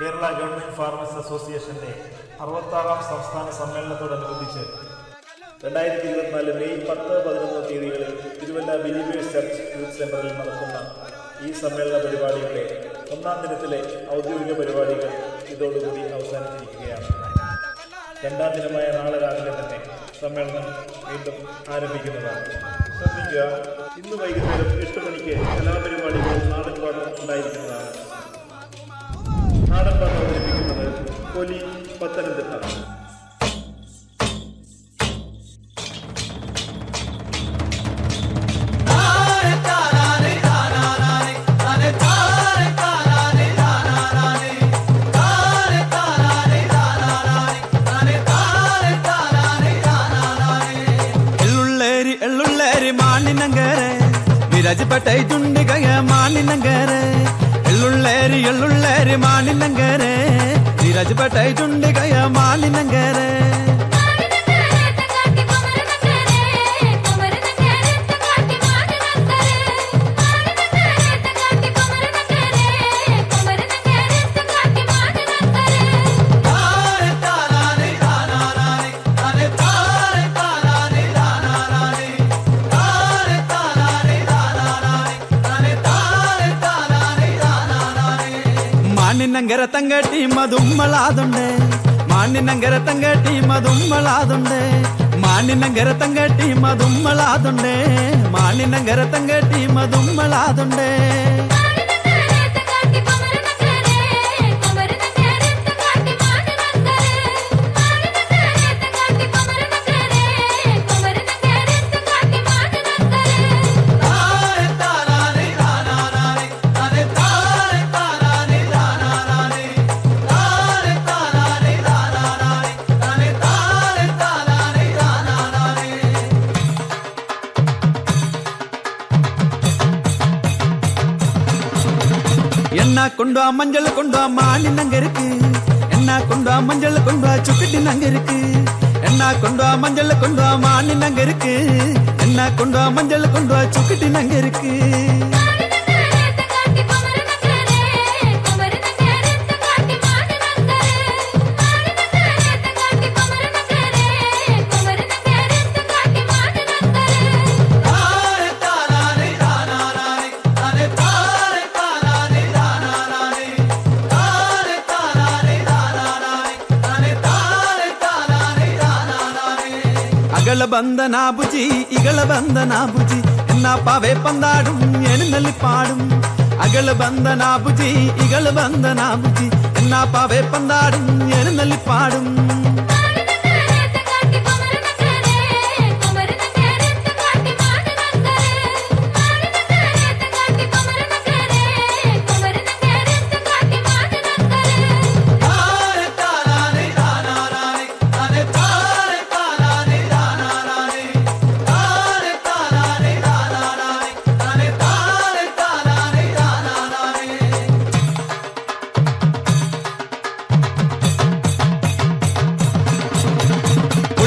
Kerala government pharmacist അസോസിയേഷന്റെ അറുപത്താറാം സംസ്ഥാന സമ്മേളനത്തോടനുബന്ധിച്ച് രണ്ടായിരത്തി ഇരുപത്തിനാല് മെയ് പത്ത് പതിനൊന്ന് തീയതികളിൽ തിരുവല്ല ബിലീവേഴ്സ് ചർച്ച് യൂത്ത് സെന്ററിൽ നടക്കുന്ന ഈ സമ്മേളന പരിപാടിയുടെ ഒന്നാം ദിനത്തിലെ ഔദ്യോഗിക പരിപാടികൾ ഇതോടുകൂടി അവസാനിച്ചിരിക്കുകയാണ്. രണ്ടാം ദിനമായ നാളെ രാവിലെ തന്നെ സമ്മേളനം വീണ്ടും ആരംഭിക്കുന്നതാണ്. ശ്രദ്ധിക്കുക ഇന്ന് വൈകുന്നേരം എട്ട് മണിക്ക് കലാപരിപാടികൾ നാടൻ പാഠം ഉണ്ടായിരിക്കുന്നതാണ്. പ്രകടനം അവതരിപ്പിക്കുന്നത് കൊലി പത്തനംതിട്ട எள்ளுள்ளேரி மாநிலங்கர. விராஜ்பட்டை துண்டுகங்க மாநிலங்கர. மாலினங்கரே. நீரஜ் பட்டை துண்டு கய மாலினங்கரே. മാനിനങ്കര തങ്കട്ടി മതുമ്മളാതുണ്ട് മാനിനങ്കര തങ്കട്ടി മതുമ്മളാതുണ്ട് മാനിനങ്കര തങ്കട്ടി മതുമ്മളാതുണ്ട് മാനിനങ്കര തങ്കട്ടി മതുമ്മളാതുണ്ട് என்ன கொண்டு மஞ்சள் கொண்டு மாலி நங்க இருக்கு. என்ன கொண்டு மஞ்சள் கொண்டு வா சுக்கட்டி அங்க இருக்கு. என்ன கொண்டு மஞ்சள் கொண்டு மாலி நங்க இருக்கு. என்ன கொண்டு மஞ்சள் கொண்டு வா சுக்கட்டி அங்க இருக்கு. ఇగల బంద నాబుజి ఇగల బంద నాబుజి నా పవే పందాడు ఎనునల్లి పాడు అగల బంద నాబుజి ఇగల బంద నాబుజి నా పవే పందాడు ఎనునల్లి పాడు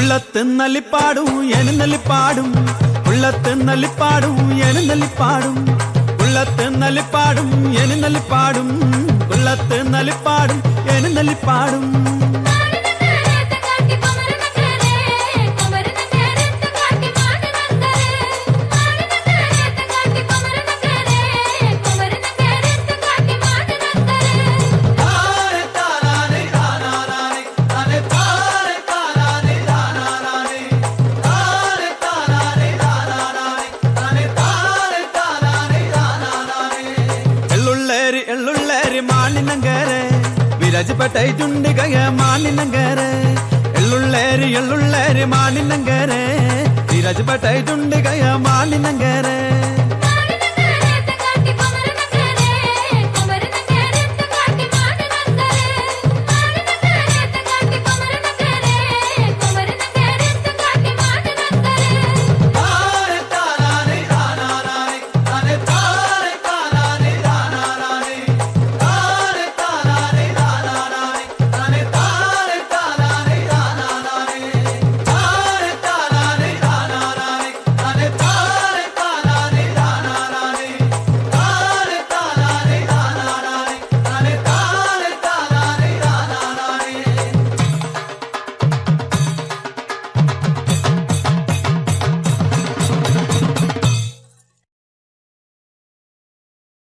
ഉള്ളത്തെന്നലിപ്പാടും എഴുന്നള്ളിപ്പാടും ഉള്ളത്തെന്നലിപ്പാടും എഴുന്നള്ളിപ്പാടും ഉള്ളത്തെന്നലിപ്പാടും എഴുന്നള്ളിപ്പാടും ഉള്ളത്തെന്നലിപ്പാടും എഴുന്നള്ളിപ്പാടും ಎಳ್ಳುಳ್ಳೇರಿ ಮಾನಿನಂಗರೆ ವಿರಾಜ್ ಪಟೈಟುಂಡಿ ಕಯ ಮಾನಿನಂಗರೆ ಎಳ್ಳುಳ್ಳೇರಿ ಎಳ್ಳುಳ್ಳೇರಿ ಮಾನಿನಂಗರೆ ವಿರಾಜ್ ಪಟೈಟುಂಡಿ ಕಯ ಮಾನಿನಂಗರೆ